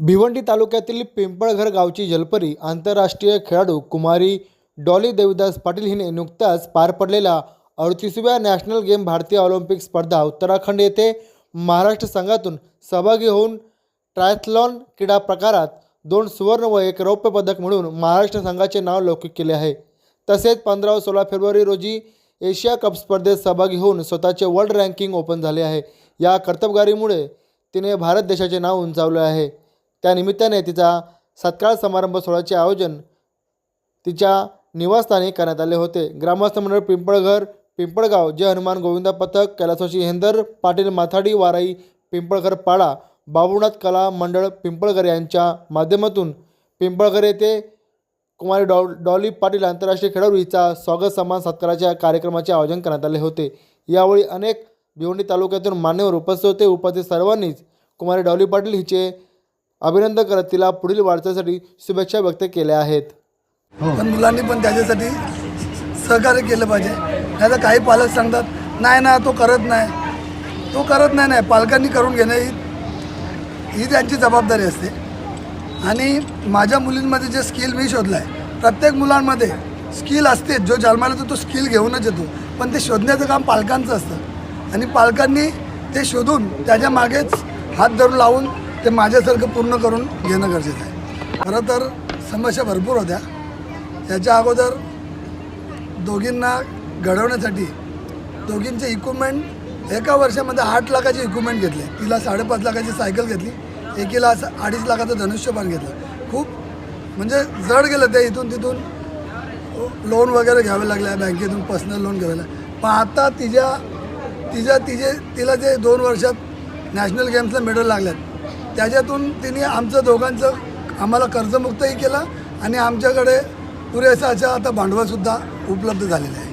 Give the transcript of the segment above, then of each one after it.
भिवंडी तालुक्यातील पिंपळघर गावची जलपरी आंतरराष्ट्रीय खेळाडू कुमारी डॉली देवदास पाटील हिने नुकताच पार पडलेला अडतीसव्या नॅशनल गेम भारतीय ऑलिम्पिक स्पर्धा उत्तराखंड येथे महाराष्ट्र संघातून सहभागी होऊन ट्रायथलॉन क्रीडा प्रकारात दोन सुवर्ण व एक रौप्य पदक म्हणून महाराष्ट्र संघाचे नाव लौकिक केले आहे. तसेच पंधरा व सोळा फेब्रुवारी रोजी एशिया कप स्पर्धेत सहभागी होऊन स्वतःचे वर्ल्ड रँकिंग ओपन झाले आहे. या कर्तबगारीमुळे तिने भारत देशाचे नाव उंचावले आहे. त्यानिमित्ताने तिचा सत्कार समारंभ सोहळ्याचे आयोजन तिच्या निवासस्थानी करण्यात आले होते. ग्रामस्थ मंडळ पिंपळघर पिंपळगाव जय हनुमान गोविंदा पथक कैलासोशी हेंदर पाटील माथाडी वाराई पिंपळघर पाडा बाबुनाथ कला मंडळ पिंपळघर यांच्या माध्यमातून पिंपळघर येथे कुमारी डॉ डॉली पाटील आंतरराष्ट्रीय खेळाडू हिचा स्वागत सन्मान सत्काराच्या कार्यक्रमाचे आयोजन करण्यात आले होते. यावेळी अनेक भिवंडी तालुक्यातून मान्यवर उपस्थित होते. उपस्थित सर्वांनीच कुमारी डॉली पाटील हिचे अभिनंदन करत तिला पुढील वाटचालीसाठी शुभेच्छा व्यक्त केल्या आहेत. पण मुलांनी पण त्याच्यासाठी सहकार्य केलं पाहिजे. नाही तर काही पालक सांगतात नाही ना तो करत नाही. तो करत नाही नाही. पालकांनी करून घेणे ही ही त्यांची जबाबदारी असते. आणि माझ्या मुलींमध्ये जे स्किल मी शोधला आहे प्रत्येक मुलांमध्ये स्किल असते जो जन्माला येतो तो स्किल घेऊनच येतो. पण ते शोधण्याचं काम पालकांचं असतं. आणि पालकांनी ते शोधून त्याच्या मागेच हात धरून लावून ते माझ्यासारखं पूर्ण करून घेणं गरजेचं आहे. खरं तर समस्या भरपूर होत्या. याच्या अगोदर दोघींना घडवण्यासाठी दोघींचे इक्विपमेंट एका वर्षामध्ये आठ लाखाचे इक्विपमेंट घेतले. तिला साडेपाच लाखाची सायकल घेतली. एकीला असं अडीच लाखाचं धनुष्यबाण घेतलं. खूप म्हणजे जड गेलं ते इथून तिथून. लोन वगैरे घ्यावे लागले बँकेतून पर्सनल लोन घ्यावे लागले. पण आता तिच्या तिच्या तिचे तिला जे दोन वर्षात नॅशनल गेम्सला मेडल लागल्यात त्याच्यातून तिने आमचं दोघांचं आम्हाला कर्जमुक्तही केलं आणि आमच्याकडे पुरेसं असं आता भांडवलसुद्धा उपलब्ध झालेलं आहे.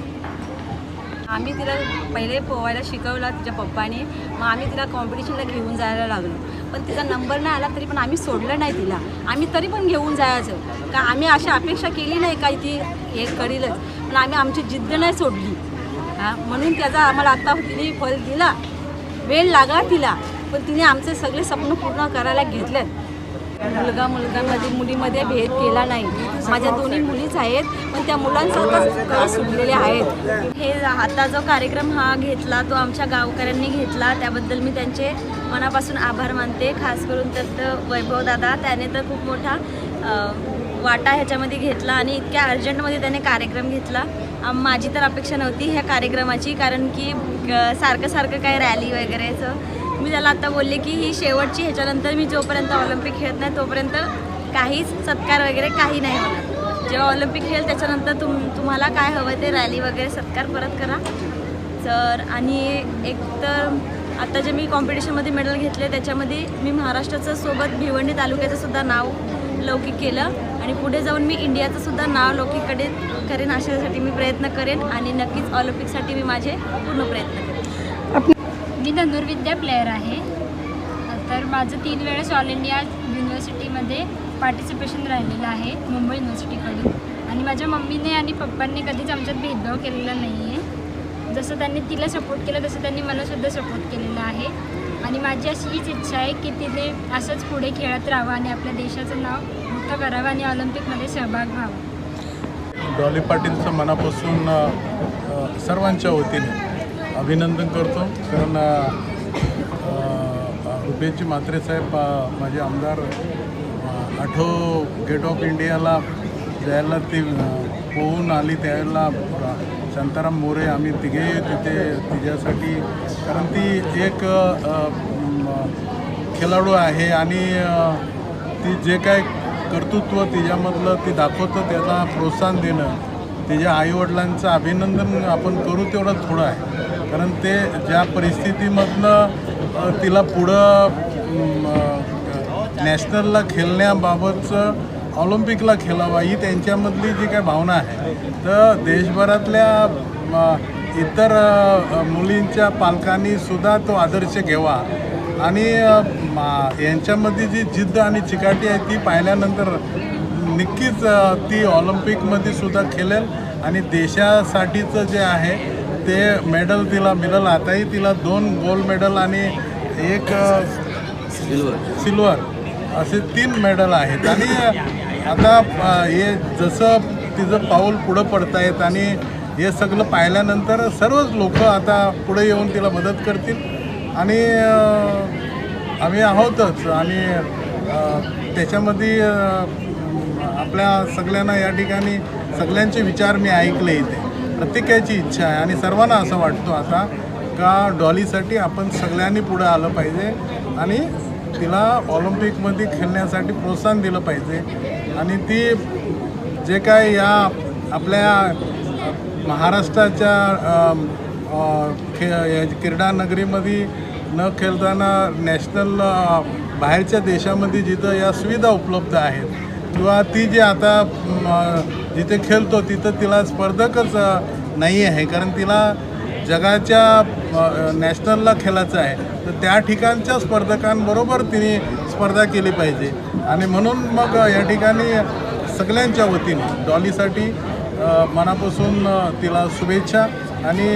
आम्ही तिला पहिले पोहायला शिकवला तिच्या पप्पाने. मग आम्ही तिला कॉम्पिटिशनला घेऊन जायला लागलो. पण तिचा नंबर नाही आला तरी पण आम्ही सोडलं नाही तिला. आम्ही तरी पण घेऊन जायचं. का आम्ही अशी अपेक्षा केली नाही काही ती हे करीलच. पण आम्ही आमची जिद्द नाही सोडली. हां म्हणून त्याचा आम्हाला आत्ता तिने फल दिला. वेळ लागला तिला. पण तिने आमचे सगळे स्वप्न पूर्ण करायला घेतलेत. मुलगा मुलगामध्ये मुलीमध्ये भेद केला नाही. माझ्या दोन्ही मुलीच आहेत पण त्या मुलांसारखं सुटलेले आहेत. हे आता जो कार्यक्रम हा घेतला तो आमच्या गावकऱ्यांनी घेतला. त्याबद्दल मी त्यांचे मनापासून आभार मानते. खास करून तर वैभव दादा त्याने तर खूप मोठा वाटा ह्याच्यामध्ये घेतला आणि इतक्या अर्जंटमध्ये त्याने कार्यक्रम घेतला. माझी तर अपेक्षा नव्हती ह्या कार्यक्रमाची कारण की सारखं सारखं काय रॅली वगैरेचं मी त्याला आता बोलले की ही शेवटची ह्याच्यानंतर मी जोपर्यंत ऑलिम्पिक खेळत नाही तोपर्यंत काहीच सत्कार वगैरे काही नाही होणार. जेव्हा ऑलिम्पिक खेळ त्याच्यानंतर तुम तुम्हाला काय हवं ते रॅली वगैरे सत्कार परत करा. तर आणि एक तर आता जे मी कॉम्पिटिशनमध्ये मेडल घेतले त्याच्यामध्ये मी महाराष्ट्राचं सोबत भिवंडी तालुक्याचं सुद्धा नाव लौकिक केलं आणि पुढे जाऊन मी इंडियाचं सुद्धा नाव लौकिककडे करेन अशासाठी मी प्रयत्न करेन आणि नक्कीच ऑलिम्पिकसाठी मी माझे पूर्ण प्रयत्न करेन. मी धनुर्विद्या प्लेअर आहे. तर माझं तीन वेळेस ऑल इंडिया युनिव्हर्सिटीमध्ये पार्टिसिपेशन राहिलेलं आहे मुंबई युनिव्हर्सिटीकडून आणि माझ्या मम्मीने आणि पप्पांनी कधीच आमच्यात भेदभाव केलेला नाही आहे जसं त्यांनी तिला सपोर्ट केलं तसं त्यांनी मलासुद्धा सपोर्ट केलेला आहे. आणि माझी अशी हीच इच्छा आहे की तिने असंच पुढे खेळत राहावं आणि आपल्या देशाचं नाव मोठं करावं आणि ऑलिम्पिकमध्ये सहभाग व्हावा. डॉली पाटीलचं मनापासून सर्वांच्या वतीने अभिनंदन करतो. कारण रुपयेची मात्रेसाहेब रुपेशजी म्हात्रे साहेब माझे आमदार आठो गेट ऑफ इंडियाला ज्यावेळेला ती पोहून आली त्यावेळेला शांताराम मोरे आम्ही तिघे तिथे तिच्यासाठी. कारण ती एक खेळाडू आहे आणि ती जे काय कर्तृत्व तिच्यामधलं ती दाखवतं त्याला प्रोत्साहन देणं तिच्या आईवडिलांचं अभिनंदन आपण करू तेवढं थोडं आहे. कारण ते ज्या परिस्थितीमधनं तिला पुढं नॅशनलला खेळण्याबाबतचं ऑलिम्पिकला खेळावा ही त्यांच्यामधली जी काय भावना आहे. तर देशभरातल्या म, इतर मुलींच्या पालकांनी सुद्धा तो आदर्श घ्यावा. आणि मा- यांच्यामध्ये जी जिद्द आणि चिकाटी आहे ती पाहिल्यानंतर नक्कीच ती ऑलिम्पिकमध्ये सुद्धा खेळेल. आणि देशासाठीचं जे आहे ते मेडल तिला मिळेल. आताही तिला दोन गोल्ड मेडल आणि एक सिल्वर असे तीन मेडल आहेत. आणि आता हे जसं तिचं पाऊल पुढं पडत आहेत आणि हे सगळं पाहिल्यानंतर सर्वच लोक आता पुढे येऊन तिला मदत करतील. आणि आम्ही आहोतच. आणि त्याच्यामध्ये आपल्या सगळ्यांना या ठिकाणी सगळ्यांचे विचार मी ऐकले इथे. प्रत्येकाची इच्छा आहे आणि सर्वांना असं वाटतो आता का डॉलीसाठी आपण सगळ्यांनी पुढं आलं पाहिजे आणि तिला ऑलिम्पिकमध्ये खेळण्यासाठी प्रोत्साहन दिलं पाहिजे. आणि ती जे काय या आपल्या महाराष्ट्राच्या खे या क्रीडा नगरीमध्ये न खेळताना नॅशनल बाहेरच्या देशामध्ये जिथं या सुविधा उपलब्ध आहेत किंवा ती जी आता जिथे खेळतो तिथं तिला स्पर्धकच नाही आहे कारण तिला जगाच्या नॅशनलला खेळायचं आहे. तर त्या ठिकाणच्या स्पर्धकांबरोबर तिने स्पर्धा केली पाहिजे. आणि म्हणून मग या ठिकाणी सगळ्यांच्या वतीने डॉलीसाठी मनापासून तिला शुभेच्छा. आणि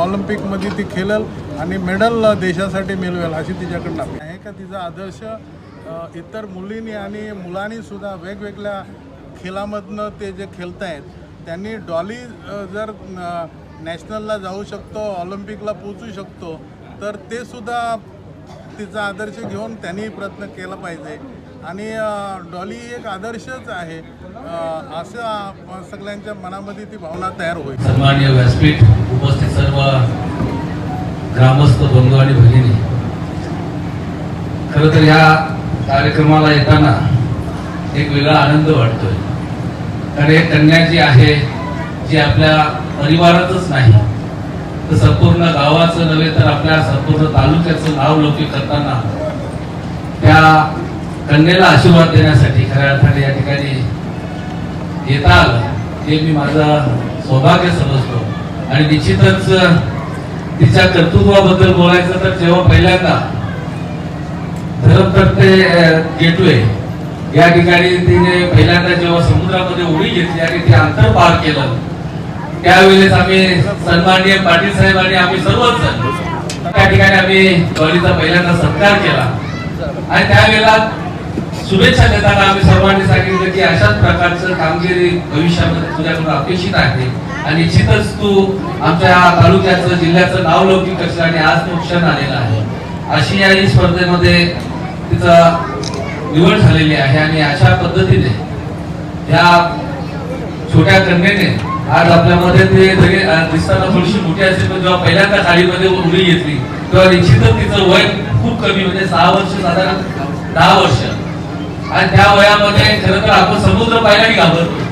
ऑलिम्पिकमध्ये ती खेळेल आणि मेडल देशासाठी मिळवेल अशी तिच्याकडनं आहे का तिचा आदर्श इतर मुलींनी आणि मुलांनीसुद्धा वेगवेगळ्या खेळामधनं ते जे खेळत आहेत त्यांनी डॉली जर नॅशनलला जाऊ शकतो ऑलिम्पिकला पोचू शकतो तर ते सुद्धा तिचा आदर्श घेऊन त्यांनी प्रयत्न केला पाहिजे. आणि डॉली एक आदर्शच आहे. असं सगळ्यांच्या मनामध्ये ती भावना तयार होईल. सन्मान्य व्यासपीठ उपस्थित सर्व ग्रामस्थ बंधू आणि भगिनी. खरं तर या कार्यक्रमाला येताना एक वेगळा आनंद वाटतोय. कारण एक कन्या जी आहे जी आपल्या परिवारातच नाही तर संपूर्ण गावाचं नव्हे तर आपल्या संपूर्ण तालुक्याचं नाव लौकिक करताना त्या कन्येला आशीर्वाद देण्यासाठी खऱ्या अर्थाने या ठिकाणी येता आलं. हे मी माझं सौभाग्य समजतो. आणि निश्चितच तिच्या कर्तृत्वाबद्दल बोलायचं तर जेव्हा पहिल्यांदा धरमतर ते गेटवे. या ठिकाणी तिने पहिल्यांदा जेव्हा समुद्रामध्ये उडी घेतली आणि ते अंतर पार केलं त्यावेळेस आम्ही सन्माननीय पाटील साहेब आणि आम्ही सर्वच त्या ठिकाणी आम्ही गौरीचा पहिल्यांदा सत्कार केला. आणि त्यावेळेला शुभेच्छा देताना आम्ही सर्वांनी सांगितलं की अशाच प्रकारचं कामगिरी भविष्यामध्ये तुझ्याकडून अपेक्षित आहे. आणि निश्चितच तू आमच्या तालुक्याचं जिल्ह्याचं नाव लौकिक करशील आणि आज तो क्षण आलेला आहे. आशियाई स्पर्धेमध्ये तिचा निवड झालेली आहे आणि अशा पद्धतीने ह्या छोट्या कन्येने आज आपल्यामध्ये ते जरी दिसताना थोडीशी मोठी असेल पण जेव्हा पहिल्यांदा खाडीमध्ये उडी घेतली तेव्हा निश्चितच तिचं वय खूप कमी म्हणजे सहा वर्ष साधारण दहा वर्ष. आणि त्या वयामध्ये खरं तर आपण समुद्र पाहिलाही घाबरतो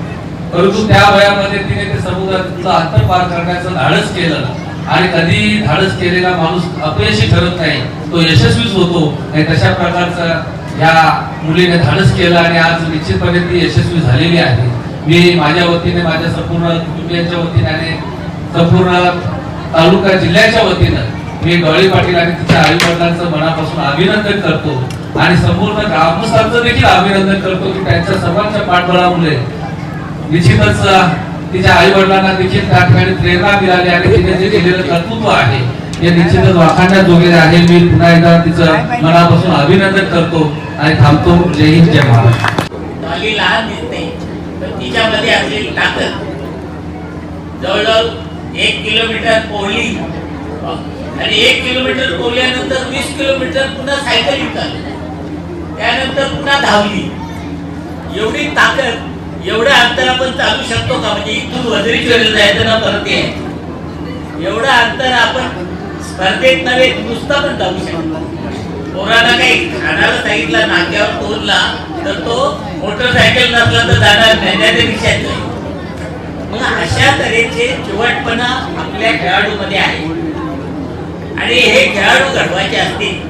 परंतु त्या वयामध्ये तिने ते समुद्राचं अंतर पार करण्याचं धाडस केलं. आणि कधी धाडस केलेला माणूस अपयशी ठरत नाही तो यशस्वीच होतो. आणि तशा प्रकारचा या मुलीने धाडस केलं आणि आज निश्चितपणे ती यशस्वी झालेली आहे. मी माझ्या वतीने माझ्या संपूर्ण कुटुंबियांच्या वतीने आणि संपूर्ण तालुका जिल्ह्याच्या वतीनं मी गवळी पाटील आणि तिच्या आई वडिलांचं मनापासून अभिनंदन करतो. आणि संपूर्ण ग्रामस्थांचं देखील अभिनंदन करतो की त्यांच्या सर्वांच्या पाठबळामुळे निश्चितच तिच्या आई वडिलांना देखील त्या ठिकाणी प्रेरणा मिळाली आणि तिने जे केलेलं कर्तृत्व आहे हे निश्चितच वाखाणण्यात जोगेले आहे. मी पुन्हा एकदा तिचं मनापासून अभिनंदन करतो आणि थांबतो. जय हिंद जय महाराष्ट्र डॉली लहान दिसते पण तिच्यामध्ये असलेली ताकद. जवळजवळ एक किलोमीटर पोहली आणि एक किलोमीटर पोहल्यानंतर वीस किलोमीटर पुन्हा सायकलिंग चालली त्यानंतर पुन्हा धावली. एवढी ताकद एवढं अंतर आपण चालू शकतो का? म्हणजे इथून वजरी जायचं ना परत. ये एवढं अंतर आपण स्पर्धेत नव्हे नुसता पण जाऊ शकतो. पोराला काही खाणारा सांगितला नाक्यावर तोडला तर तो मोटरसायकल नसला तर जाणार नाही रिक्षात जाईल. मग अशा तऱ्हेचे चिवटपणा आपल्या खेळाडूमध्ये आहे. आणि हे खेळाडू घडवायचे असतील.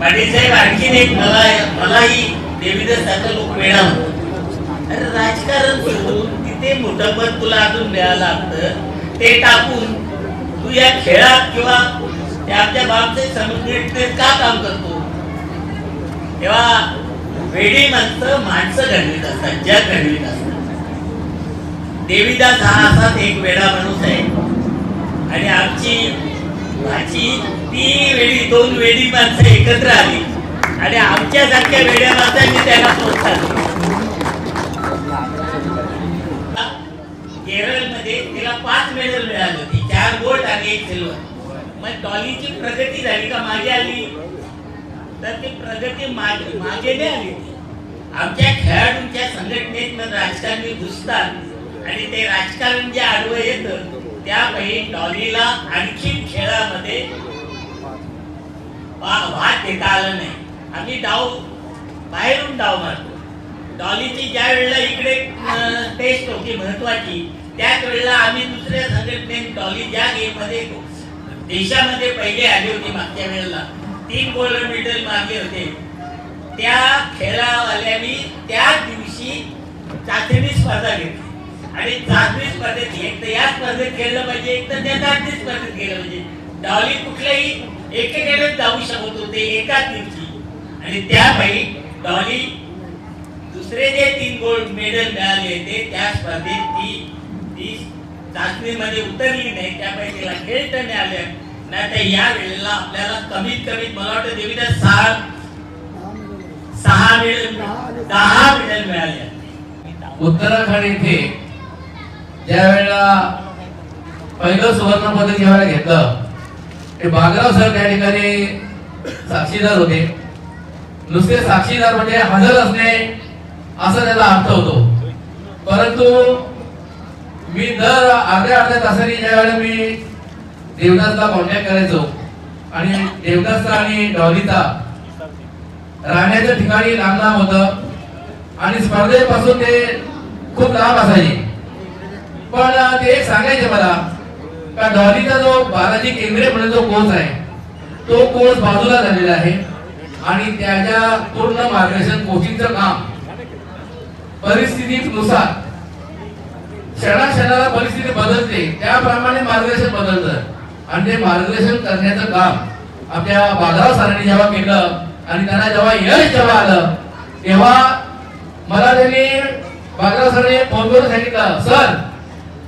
पाटील साहेब आणखीन एक मला मलाही देवीदास सारखं लोक वेळा अरे राजकारण सोडून तिथे मोठं पद तुला अजून मिळालं असतं ते टाकून तू या खेळात किंवा त्या आमच्या बाबचे समुद्री का काम करतो? तेव्हा वेडी माणसं माणसं घडवीत असतात जग घडवीत असतात देवीदास हा असाच एक वेडा माणूस आहे. आणि आमची माझी ती वेळी दोन वेडी माणसं एकत्र आली. आमच्यासारख्या वेड्या माणसांनी त्याला प्रोत्साहन केरळमध्ये तिला पाच मेडल मिळाले होते. चार गोल्ड आणि एक सिल्वर. मग डॉलीची प्रगती झाली का? मागे आली. तर ती प्रगती मागे मागे नाही आली ती. आमच्या खेळाडूंच्या संघटनेत मग राजकारणी घुसतात. आणि ते राजकारण जे आडवं येतं त्यापैकी डॉलीला आणखी खेळामध्ये वा- वाद देता आलं नाही. आम्ही डाव बाहेरून डाव मारतो. डॉलीची ज्या वेळेला इकडे टेस्ट होती महत्वाची त्याच वेळेला आम्ही दुसऱ्या संघटनेत डॉली ज्या गेममध्ये देशामध्ये पहिले आले होते मागच्या वेळेला तीन गोल्ड मेडल मारले होते. त्या खेळावाल्यांनी त्या दिवशी चाचणी स्पर्धा घेतली. आणि चाचणी स्पर्धेत एक तर या स्पर्धेत खेळलं पाहिजे एक तर त्या चाचणी स्पर्धेत खेळलं पाहिजे. डॉली कुठल्याही एकेकडे जाऊ शकत होते एकाच दिवशी. आणि त्यापैकी डॉली दुसरे जे तीन गोल्ड मेडल मिळाले ते त्या स्पर्धेत ती ती चाचणीमध्ये उतरली नाही. त्यापैकी तिला खेळ तर मिळाले. नाही तर या वेळेला आपल्याला कमीत कमी मला वाटतं देवीला सहा सहा मेडल दहा मेडल मिळाले. उत्तराखंड येथे ज्या वेळेला पहिलं सुवर्ण पदक ज्यावेळेला घेतलं ते बागराव सर त्या ठिकाणी साक्षीदार होते. नुसते साक्षीदार म्हणजे हजर असणे असा त्याचा अर्थ होतो. परंतु मी दर अर्ध्या अर्ध्या तासाने ज्या वेळेला मी देवदासला कॉन्टॅक्ट करायचो आणि देवदासचा आणि डॉलीचा राहण्याच्या ठिकाणी लांब लांब होतं आणि स्पर्धेपासून ते खूप लांब असायचे. पण ते एक सांगायचे मला का डॉलीचा जो बालाजी केंद्रे म्हणून जो कोच आहे तो कोच बाजूला झालेला आहे. आणि त्याच्या पूर्ण मार्गदर्शन कोचिंगचं काम परिस्थितीनुसार क्षणाक्षणाला परिस्थिती बदलते त्याप्रमाणे मार्गदर्शन बदलतं. आणि ते मार्गदर्शन करण्याचं काम आपल्या बाजाराव सरांनी जेव्हा केलं आणि त्यांना जेव्हा यश जेव्हा आलं तेव्हा मला त्यांनी बाजाराव सरांनी फोन करून सांगितलं सर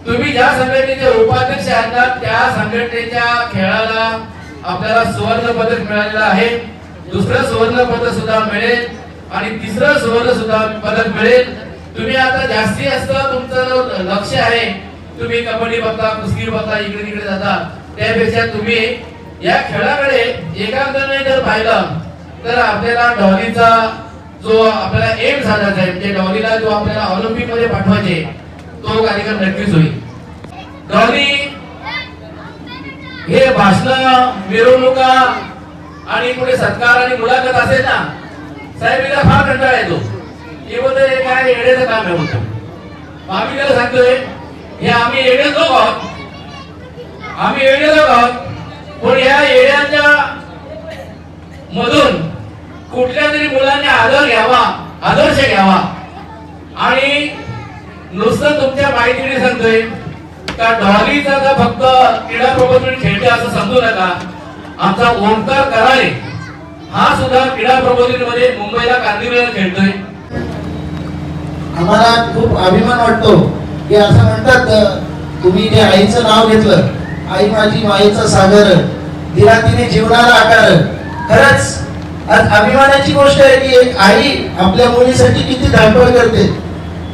तुम्ही ज्या संघटनेचे उपाध्यक्ष आहात त्या संघटनेच्या खेळाला आपल्याला सुवर्ण पदक मिळालेलं आहे. दुसरं सुवर्ण पद सुद्धा मिळेल आणि तिसरं सुवर्ण सुद्धा पदक मिळेल. तुम्ही आता जास्ती जास्त तुमचं लक्ष आहे. तुम्ही कबड्डी बघता कुस्ती बघता इकडे तिकडे जाता. त्यापेक्षा तुम्ही या खेळाकडे एकांताने जर पाहिलं तर आपल्याला डॉलीचा जो आपल्याला एम साधायचा आहे म्हणजे डॉलीला जो आपल्याला ऑलिम्पिकमध्ये पाठवायचे तो कार्यक्रम नक्कीच होईल. डॉली हे भाषण मिरवणुका आणि पुढे सत्कार आणि मुलाखत असेल ना साहेबीला फार कंटाळा येतो. हे बोलतो हे काय येण्याचं काम आहे बोलतो. आम्ही त्याला सांगतोय हे आम्ही येडे लोक आहोत. आम्ही येणे लोक आहोत. पण या येण्याच्या मधून कुठल्या तरी मुलांनी आदर घ्यावा आदर्श घ्यावा. आणि नुसतं तुमच्या माहितीने सांगतोय का डॉलीचा का फक्त क्रीडा प्रबोधन खेळते असं समजू नका. आमचा ओंकार कराळे हा सुद्धा क्रीडा प्रबोधनमध्ये मुंबईला कांदिवलीला खेळतोय. आम्हाला खूप अभिमान वाटतो की असं म्हणतात तुम्ही जे आईचं नाव घेतलं आई माझी माईचा सागर तिला तिने जीवनाला आकार. खरंच आज अभिमानाची गोष्ट आहे की एक आई आपल्या मुलीसाठी किती धावपळ करते.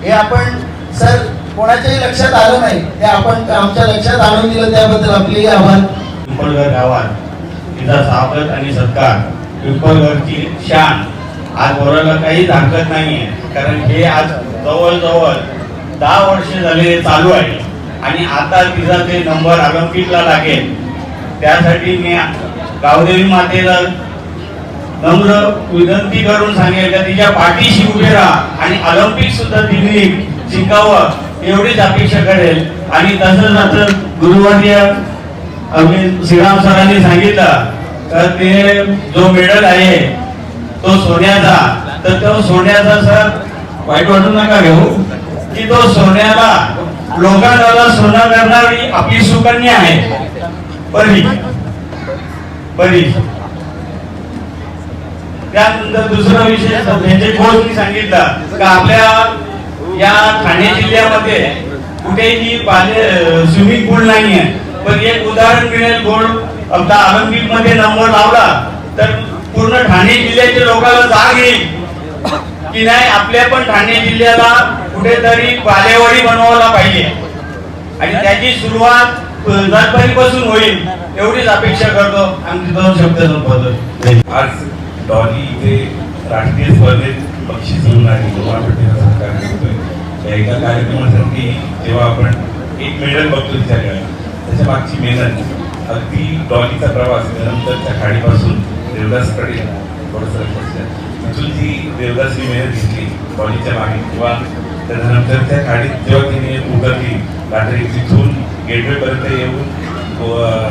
हे आपण सर कोणाच्याही लक्षात आलं नाही. ते आपण आमच्या लक्षात आणून दिलं त्याबद्दल आपलेही आभार. गावात तिचा स्वागत आणि सत्कार. पिंपळगडची शान आज बोलायला काहीच हरकत नाहीये. कारण हे आज जवळजवळ दहा वर्ष झाले चालू आहे. आणि आता तिचा ते नंबर ऑलिम्पिकला लागेल. त्यासाठी मी गावदेवी मातेला नम्र विनंती करून सांगेल का तिच्या पाठीशी उभे राहा. आणि ऑलिम्पिक सुद्धा तिने जिंकावं एवढीच अपेक्षा करेल. आणि तसंच आता गुरुवारी आम्ही श्रीराम सरांनी सांगितलं तर ते जो मेडल आहे तो सोन्याचा. तर तो सोन्याचा सर वाईट वाटू नका घेऊ की तो सोन्याला लोकांना सोनं करणारी आपली सुकन्या आहे. परी परी त्यानंतर दुसरा विषय त्यांचे म्हणजे कोचनी सांगितलं का आपल्या या ठाणे जिल्ह्यामध्ये कुठेही स्विमिंग पूल नाहीये. पण एक उदाहरण मिळेल गोल्ड आता ऑलिम्पिकमध्ये नंबर लावला तर पूर्ण ठाणे जिल्ह्याच्या लोकांना जाग येईल. की नाही आपल्या पण ठाणे जिल्ह्याला कुठेतरी बालेवाडी बनवायला पाहिजे. आणि त्याची सुरुवात पासून होईल एवढीच अपेक्षा करतो. आणि दोन शब्द बोलतो आज डॉली इथे राष्ट्रीय स्पर्धेत बक्षीस घेऊन आली गोवा करतोय. एका कार्यक्रमासाठी जेव्हा आपण एक मेडल बघतो तिच्याकडे त्याच्या मागची मेहनत अगदी डॉलीचा प्रवास त्यानंतरच्या खाडीपासून देवदासकडे थोडंसं तिथून ती देवदासनी मेहनत घेतली डॉलीच्या मागे किंवा त्याच्यानंतर त्या खाडीत जेव्हा तिने उतरली रात्री तिथून गेटवेपर्यंत येऊन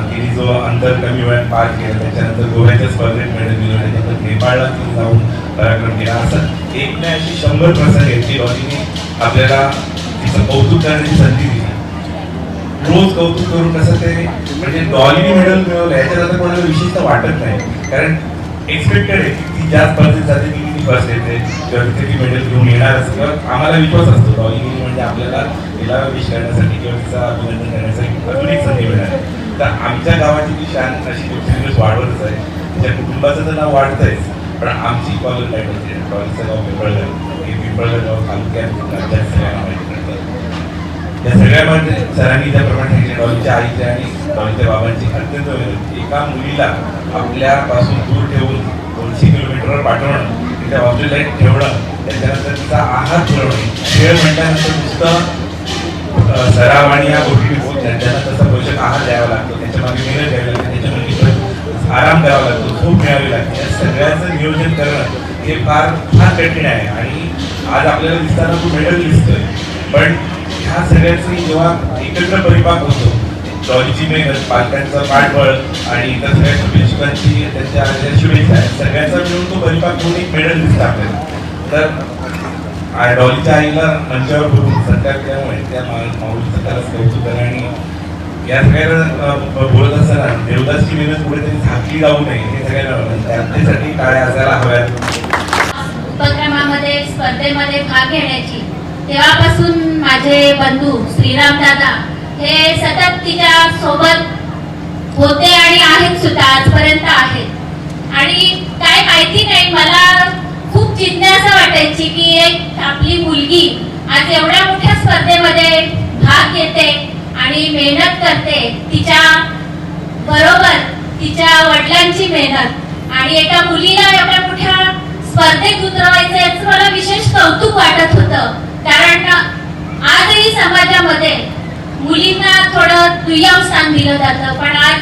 तिने जो अंतर कमी वेळात पार केला त्याच्यानंतर गोव्याच्या स्पर्धेत मेडल मिळवले त्यानंतर नेपाळला तिने जाऊन पराक्रम केला. असं एक नाही अशी शंभर प्रसंग आहेत की डॉलीने आपल्याला तिचं कौतुक करण्याची संधी दिली. रोज कौतुक करून कसं ते म्हणजे डॉली मेडल मिळवलं याच्यात आता कोणाला विशेषतः वाटत नाही. कारण एक्सपेक्टेड आहे की ती ज्या स्पर्धेत जाते ती किती फर्स्ट येते किंवा तिथे ती मेडल घेऊन येणारच किंवा आम्हाला विश्वास असतो. डॉली म्हणजे आपल्याला तिला विश करण्यासाठी किंवा तिचा अभिनंदन करण्यासाठी अजून एक संधी मिळणार. तर आमच्या गावाची ती शान अशी दिवसेंदिवस वाढवतच आहे. त्या कुटुंबाचं तर नाव वाढतंयच पण आमची कॉलेज लाईफ होते कॉलेजचं गाव पिंपळगाव हे पिंपळगाव गाव तालुक्यात राज्यात या सगळ्यामध्ये सरांनी त्याप्रमाणे सांगितले डॉलीच्या आईचे आणि डॉलीच्या बाबांची अत्यंत एका मुलीला आपल्यापासून दूर ठेवून दोनशे किलोमीटरवर पाठवणं तिच्या बाजूला एक ठेवणं त्याच्यानंतर तिचा आहार पुरवणे खेळ म्हटल्यानंतर नुसतं सराव आणि या गोष्टी होत नाही. त्यांना तसा पोषक आहार द्यावा लागतो त्याच्यामध्ये मेहनत घ्यावी लागते त्याच्यामध्ये आराम द्यावा लागतो झोप मिळावी लागते. या सगळ्याचं नियोजन करणं हे फार फार कठीण आहे आणि आज आपल्याला दिसताना तो मेडल दिसतोय. पण ह्या सगळ्याचं जेव्हा एकत्र परिपाक होतो डॉलीची मेहनत पालकांचं पाठबळ आणि इतर सगळ्या शुभेच्छकांची त्यांच्या शुभेच्छा आहेत. सगळ्यांचा मिळून तो परिपाक होऊन एक मेडल दिसतं आपल्याला. तर डॉलीच्या आईला मंचावर बोलून सरकार त्यामुळे त्या मा- माऊलीचं त्याला कौतुक करा आणि या सगळ्यांना बोलत असताना देवदासची मेहनत कुठेतरी झाकली जाऊ नये हे सगळ्यांना वाटतं. काळ्या असायला हव्यात. उपक्रमामध्ये स्पर्धेमध्ये भाग घेण्याची तेव्हापासून माझे बंधू श्रीराम दादा हे सतत तिच्या सोबत होते आणि आहेत सुद्धा आजपर्यंत आहेत. आणि काय माहिती नाही मला खूप जिज्ञासा वाटायची की एक आपली मुलगी आज एवढ्या मोठ्या स्पर्धेमध्ये भाग घेते आणि मेहनत करते. तिच्या बरोबर तिच्या वडिलांची मेहनत आणि एका मुलीला एवढ्या मोठ्या स्पर्धेत उतरवायचं याचं मला विशेष कौतुक वाटत होतं. कारण आजही समाजामध्ये मुलींना थोडं दुय्यम स्थान दिलं जातं. पण आज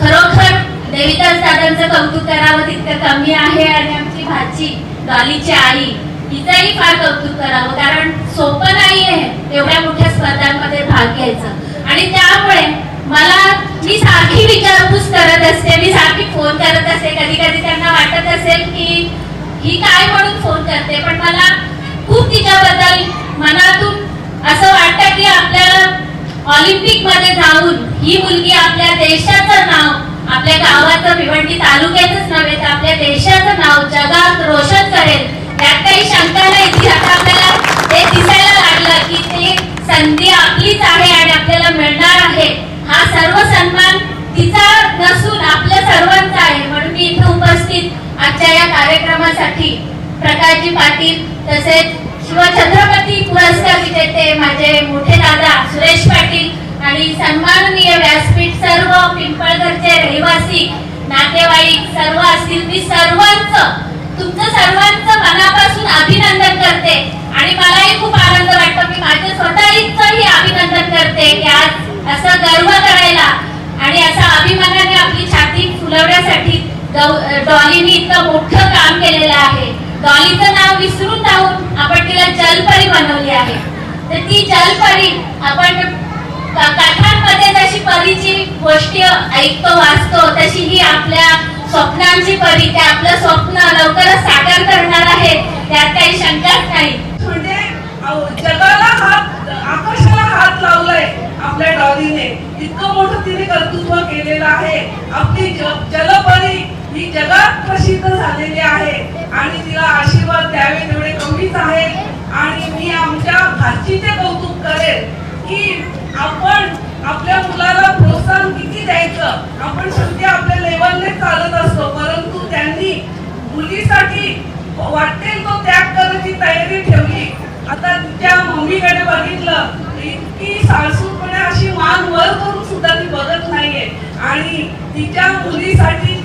खरोखर देवीदास दादांचं कौतुक करावं तितकं कमी आहे आणि आमची भाची गालीची आई हिचंही फार कौतुक करावं. कारण सोपं नाही आहे एवढ्या मोठ्या स्पर्धांमध्ये भाग घ्यायचं. आणि त्यामुळे मला मी सारखी विचारपूस करत असते मी सारखी फोन करत असते. कधी कधी त्यांना वाटत असेल की ही काय म्हणून फोन करते पण मला खूप तिच्याबद्दल मनातून असं वाटतं की आपल्याला ऑलिम्पिकमध्ये जाऊन ही मुलगी आपल्या देशाचं नाव आपल्या गावाचं भिवंडी तालुक्याचंच नव्हे तर आपल्या देशाचं नाव जगात रोशन करेल. यात काही शंका नाही. की आता आपल्याला हे दिसायला लागलं की ते संधी आपलीच आहे आणि आपल्याला मिळणार आहे. हा सर्व सन्मान तिचा नसून आपल्या सर्वांचा आहे. म्हणून मी इथे उपस्थित आजच्या या कार्यक्रमासाठी प्रकाशजी पाटील तसेच शिवछत्रपती पुरस्कार विजेते माझे मोठे दादा सुरेश पाटील आणि सन्माननीय व्यासपीठ सर्व पिंपळघरचे रहिवासी नातेवाईक सर्व असतील मी सर्वांच तुमचं सर्वांच मनापासून अभिनंदन करते. आणि मलाही खूप आनंद वाटतो मी माझ्या स्वतःचंही अभिनंदन करते की आज असं गर्व करायला आणि असं अभिमानाने आपली छाती फुलवण्यासाठी डॉलीनी डॉलीने इतकं मोठं काम केलेलं आहे. डॉलीचं नाव विसरून जाऊन आपण तिला जलपरी बनवली आहे. तर ती जलपरी आपण का- कथांमध्ये जशी परीची गोष्टी ऐकतो वाचतो तशी ही आपल्या स्वप्नांची परी ते आपलं स्वप्न लवकरच साकार करणार आहे. त्यात काही शंकाच नाही. म्हणजे अहो, जगाला हात आकाशाला हात लावलाय आपल्या डॉलीने. इतकं मोठं तिने कर्तृत्व केलेलं आहे. आपली जलपरी ही जगात प्रसिद्ध झालेली आहे. आणि तिला आशीर्वाद द्यावे तेवढे कमीच आहे आणि मी आमच्या भाचीचे कौतुक करेन की आपण आपल्या मुलाला प्रोत्साहन किती द्यायचं? आपण शेवटी आपल्या लेवलने चालत असतो. परंतु त्यांनी मुलीसाठी वाटेल तो त्याग करण्याची तयारी ठेवली. आता तिच्या मम्मीकडे बघितलं इतकी सासूपणे अशी मान वर करून सुद्धा ती बघत नाहीये. आणि तिच्या मुलीसाठी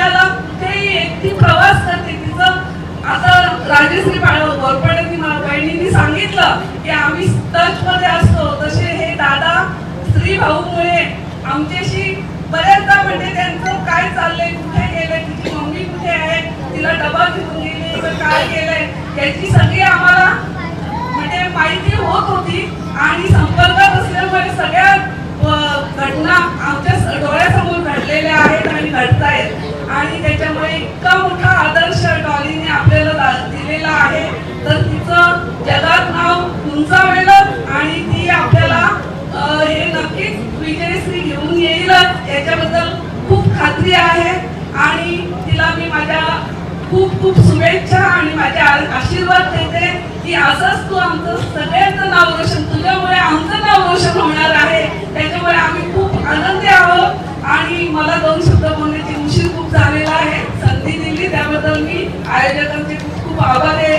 पुण्याला कुठेही एकटी प्रवास करते. तिचं आता राजश्री गोरपडे बहिणींनी सांगितलं की आम्ही टच मध्ये असतो. तसे हे दादा स्त्री भाऊमुळे आमच्याशी बऱ्याचदा म्हणजे त्यांचं काय चाललंय कुठे गेलंय तिची मम्मी कुठे आहे तिला डबा घेऊन गेली तर काय केलंय याची सगळी आम्हाला म्हणजे माहिती होत होती. आणि संपर्कात असल्यामुळे सगळ्या घटना आमच्या स- डोळ्यासमोर घडलेल्या आहेत आणि घडतायत आणि त्याच्यामुळे इतका मोठा आदर्श डॉलीने आपल्याला दा- दिलेला आहे तर तिचं जगात नाव उंचावेलच आणि ती आपल्याला हे नक्कीच विजयश्री घेऊन येईलच. याच्याबद्दल खूप खात्री आहे. आणि तिला मी माझ्या खूप खूप शुभेच्छा आणि माझे आशीर्वाद देते की असंच तू आमचं सगळ्यांचं नाव रोशन तुझ्यामुळे आमचं नाव रोशन होणार आहे. त्याच्यामुळे आम्ही खूप आनंदी आहोत. आणि मला दोन शब्द बोलण्याची उशीर खूप झालेला आहे. संधी दिली त्याबद्दल मी आयोजकांचे खूप खूप आभार आहे.